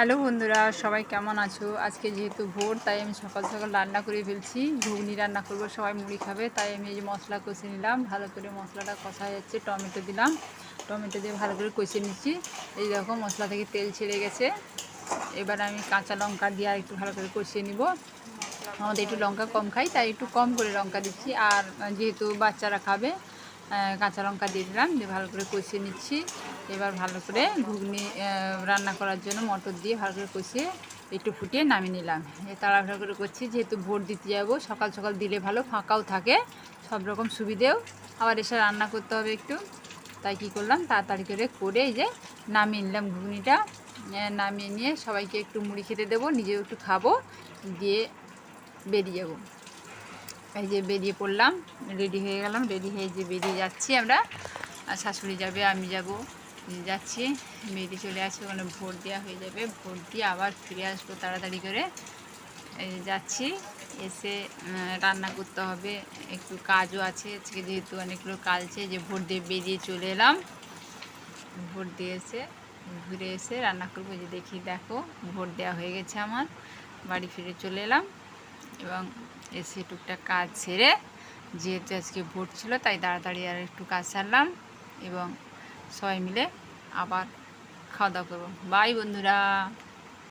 Hello বন্ধুরা, সবাই কেমন আছো? আজকে যেহেতু ভোর, তাই আমি সকাল সকাল রান্না করে ফেলছি। ঘুগনি রান্না করব, সবাই মুড়ি খাবে, তাই আমি এই যে মশলা কষে নিলাম। ভালো করে মশলাটা কষা যাচ্ছে টমেটো দিলাম। টমেটো দিয়ে ভালো করে কষে নিচ্ছি। এই দেখো, মশলা থেকে তেল ছেড়ে গেছে। এবার আমি কাঁচা লঙ্কা দিয়ে আর একটু ভালো করে কষিয়ে নিব। আমাদের একটু লঙ্কা কম খাই, তাই একটু কম করে লঙ্কা দিচ্ছি। আর যেহেতু বাচ্চারা খাবে কাঁচা লঙ্কা দিয়ে দিলাম, দিয়ে ভালো করে কষিয়ে নিচ্ছি। এবার ভালো করে ঘুগনি রান্না করার জন্য মটর দিয়ে ভালো করে কষিয়ে একটু ফুটিয়ে নামিয়ে নিলাম। এই তাড়াহুড়ো করে করছি, যেহেতু ভোট দিতে যাব, সকাল সকাল দিলে ভালো ফাঁকাও থাকে, সব রকম সুবিধেও। আবার এসে রান্না করতে হবে একটু। তাই কী করলাম, তাড়াতাড়ি করে করে যে নামিয়ে নিলাম ঘুগনিটা। নামিয়ে নিয়ে সবাইকে একটু মুড়ি খেতে দেবো, নিজেও একটু খাব, দিয়ে বেরিয়ে যাব। এই যে বেরিয়ে পড়লাম, রেডি হয়ে গেলাম, রেডি হয়ে যে বেরিয়ে যাচ্ছি আমরা, আর শাশুড়ি যাবে, আমি যাব। যাচ্ছি। বেরিয়ে চলে আসি ওখানে ভোট দেওয়া হয়ে যাবে। ভোট দিয়ে আবার ফিরে আসব তাড়াতাড়ি করে। যাচ্ছি, এসে রান্না করতে হবে। একটু কাজও আছে, আজকে যেহেতু অনেকগুলো কাজ আছে যে ভোট দিয়ে বেরিয়ে চলে এলাম। ভোট দিয়ে এসে, ঘুরে এসে রান্না করব। যে দেখি, দেখো, ভোট দেওয়া হয়ে গেছে আমার। বাড়ি ফিরে চলে এলাম এবং এসে টুকটাক কাজ সেরে, যেহেতু আজকে ভোট ছিল, তাই তাড়াতাড়ি আর একটু কাজ সারলাম এবং সবাই মিলে আবার খাওয়া দাওয়া করব। বাই বন্ধুরা।